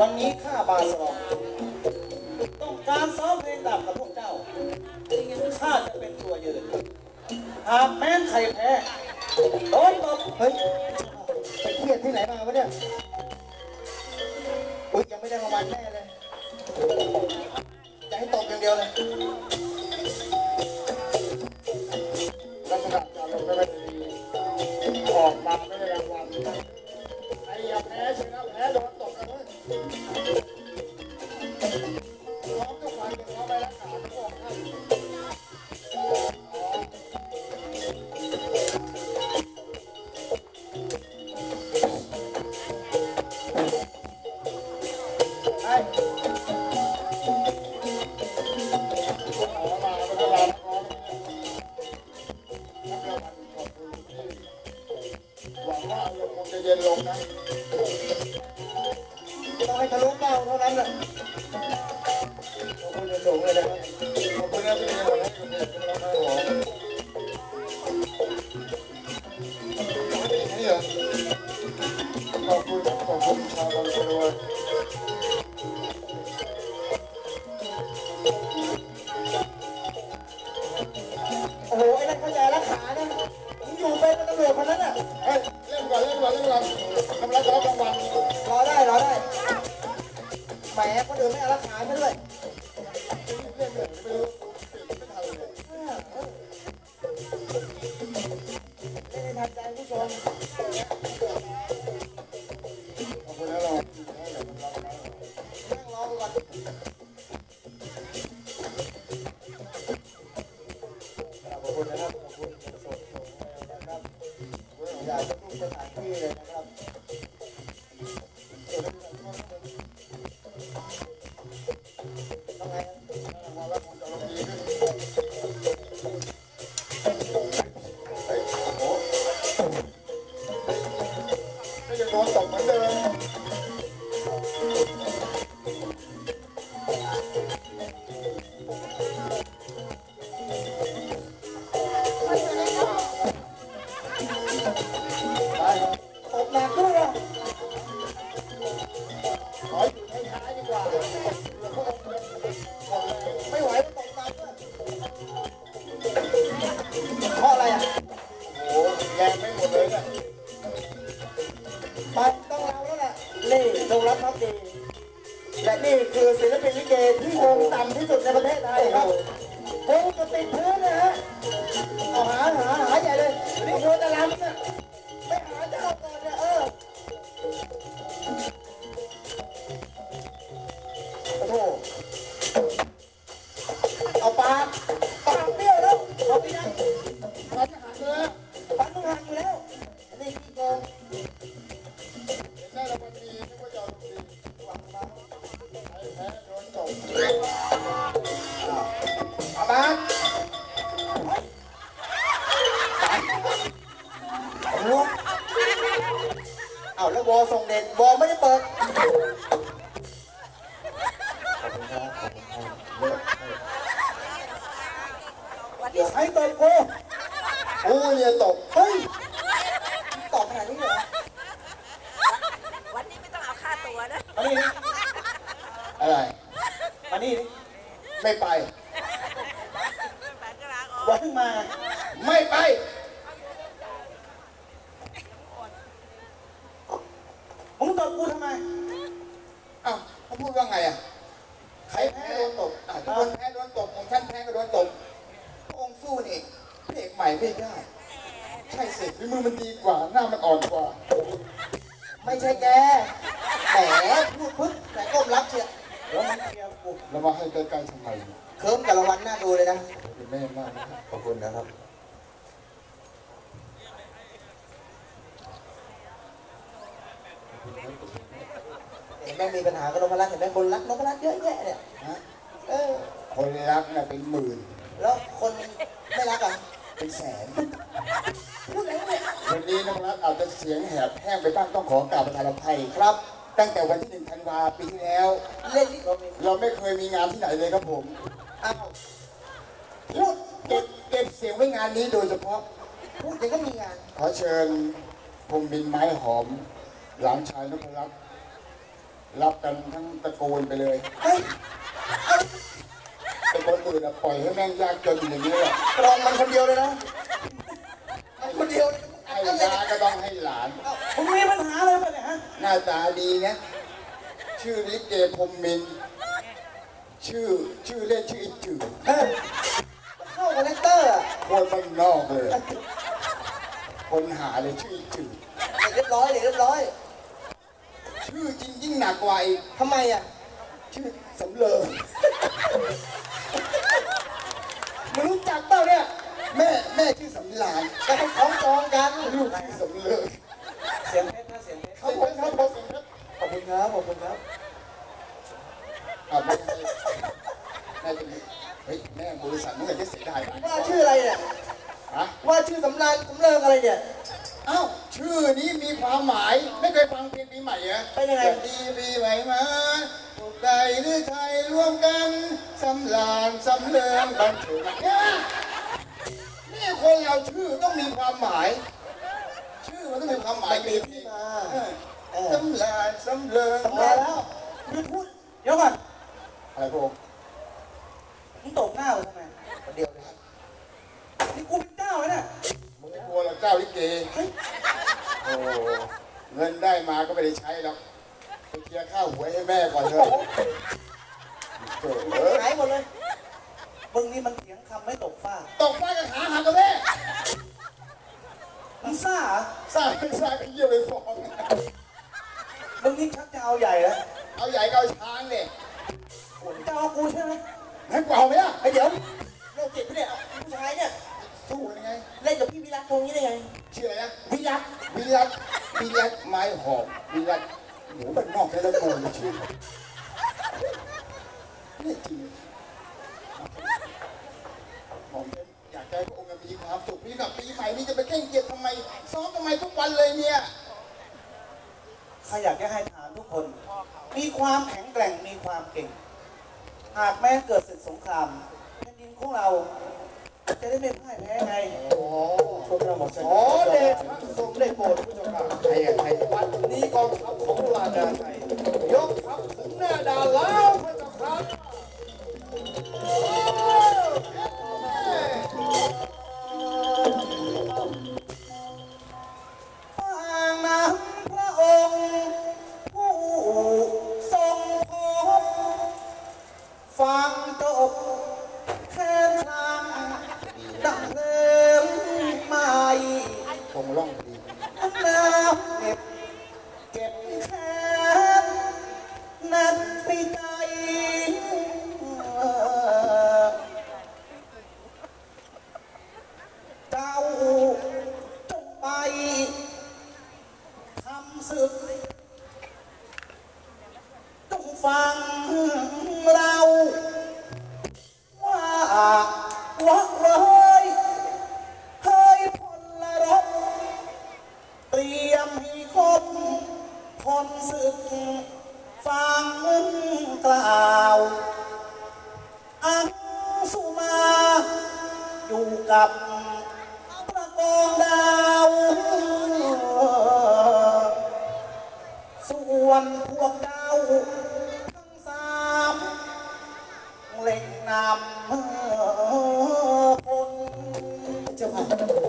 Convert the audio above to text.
วันนี้ข้าบาสลองต้องการซ้อมเพลงดาบกับพวกเจ้าข้าจะเป็นตัวยืนหากแม้นใครแพ้โดนตบเฮ้ยไปเครียดที่ไหนมาวะเนี่ยอุ๊ยยังไม่ได้รางวัลแน่เลยจะให้ตกอย่างเดียวเลยลักษณะการลงไม่ค่อยดีออกมาไม่ได้รางวัลไอ้อย่าแพ้ชนะแพ้โดนต Thank you. ที่ เอาแล้ววอส่งเด่นวอไม่ได้เปิดเดี๋ยวให้ตบกูโอ้ยเนี่ยตกเฮ้ยตอบขนาดนี้เลยเหรอวันนี้ไม่ต้องเอาค่าตัวนะมานี่ดิอะไรมานี่ดิไม่ไปแบงค์กลางออกวันเพิ่งมา ไม่ไป มึงตบกูทำไม อ้าวเขา พูดว่าไงอะใครแพ้โดนตกอะทุกคนแพ้โดนตกของท่านแพ้ก็โดนตกพระองค์สู้นี่พระเอกใหม่ไม่ได้ใช่สิฝีมือมันดีกว่าหน้ามันอ่อนกว่า ไม่ใช่แกแหมพูดพึ่งแต่ก้มรับเชียวแล้วมันเคลียร์กูแล้วมาให้ใกล้ๆทำไมเคิร์มกับรางวัลน่าดูเลยนะเป็นแม่มากนะครับขอบคุณนะครับเห็นไห มมีปัญหากับนพรัตน์เห็นไหมคนรักนพรัตน์เยอะแยะเนี่ยฮะเออคนรักน่ะเป็นหมื่น แล้วคนไม่รักอะเป็นแสนพูดอะไรวะเนี่ยวันนี้น้องรักอาจจะเสียงแหบแห้งไปบ้างต้องขอกราบประทานอภัยครับ ตั้งแต่วันที่หนึ่งธันวาปีที่แล้ว เล่นนี่เรามีเราไม่เคยมีงานที่ไหนเลยครับผม อ้าวพูดเก็บเก็บเสียงไว้งานนี้โดยเฉพาะ พูดเดี๋ยวก็มีงาน ขอเชิญพงบินไม้หอม หลานชายนพรัตน์ รับกันทั้งตระกูลไปเลยเฮ้ยแต่คนอื่นอะปล่อยให้แม่งยากจนอย่างนี้แหละรองมันคนเดียวเลยนะมันคนเดียวเลยให้ยาก็ต้องให้หลานมึงมีปัญหาอะไรปะเนี่ยฮะหน้าตาดีนะ ชื่อลิเกพรหมมินทร์ชื่อชื่อเล่นชื่อไอ้จืดเออเข้าคาแรคเตอร์อะคนบ้านนอกเลย คนหาเลยชื่อไอ้จืดเด็กเรียบร้อยเด็กเรียบร้อย ชื่อจริงยิ่งหนักกว่าอีกทำไมอะ ชื่อสำเริงมึงรู้จักเปล่าเนี่ย แม่แม่ชื่อสำลานก็ให้ของจองกันลูกชื่อสำเริงเสียงเพชรนะเสียงเพชรเขาบอกเขาบอกครับขอบคุณครับขอบคุณครับอ่าแม่แม่จะมีเฮ้ยแม่บริษัทเมื่อไหร่จะเสียดายไปว่าชื่ออะไรเนี่ยฮะว่าชื่อสำรานสำเริงอะไรเนี่ย เอ้าชื่อนี้มีความหมาย ปีใหม่เหรอเป็นยังไงสวัสดีปีใหม่มาพวกใดหรือไทยร่วมกันสำลานสำเริงบันเทิงเนี่ยนี่คนเราชื่อต้องมีความหมาย ชื่อมันต้องมีความหมายมันมีที่มาเออเออสำลานสำเริงสำรานแล้วหยุดพูดเดี๋ยวก่อนอะไรพวกมึงตบหน้ากูทำไมคนเดียวเลยนี่กูเป็นเจ้าเลยเนี่ยมึงไม่กลัวหรอกเจ้าลิเกโอ้ เงินได้มาก็ไม่ได้ใช้หรอกไปเคลียร์ข้าวหวยให้แม่ก่อนเถอะโถ่เอ้ยหายหมดเลย มึงนี่มันเถียงคำไม่ตกฟ้าตกฟ้ากับขาหักกับแม่มึงซ่าเหรอสร้างไม่สร้างก็เยี่ยไปฟ้องมึงนี่ชักจะเอาใหญ่แล้วเอาใหญ่ก็เอาช้างเนี่ยมึงจะเอากูใช่ไหมให้กูเอาไหมล่ะไอ้เดี๋ยวโรคจิตปะเนี่ยผู้ชายเนี่ยสู้กันยังไง เล่นกับพี่วิรัตตรงนี้ได้ไงชื่ออะไรนะวิรัต วิรัตวิรัตไม้หอมวิรัตหนูบ้านนอกแค่ละกูเลยชื่อนี่จริงผมอยากให้พระองค์มีความสุขพี่กับปีใหม่นี่จะไปเก่งเกียรติทำไมซ้อมทำไมทุกวันเลยเนี่ยข้าอยากจะให้ทหารทุกคน มีความแข็งแกร่งมีความเก่ง หากแม้เกิดศึกสงครามแผ่นดินของเรา จะได้ไม่พ่ายแพ้ไงโอ้ชมเราหมดเสขอเดชะทรงได้โปรดผู้ชมครับใครอะใครวันนี้กองทัพของราชาไทยย นั้นไอยู่กับพระกองดาว ส่วนพวกดาวทั้งสามเล่งนำคนเจ้า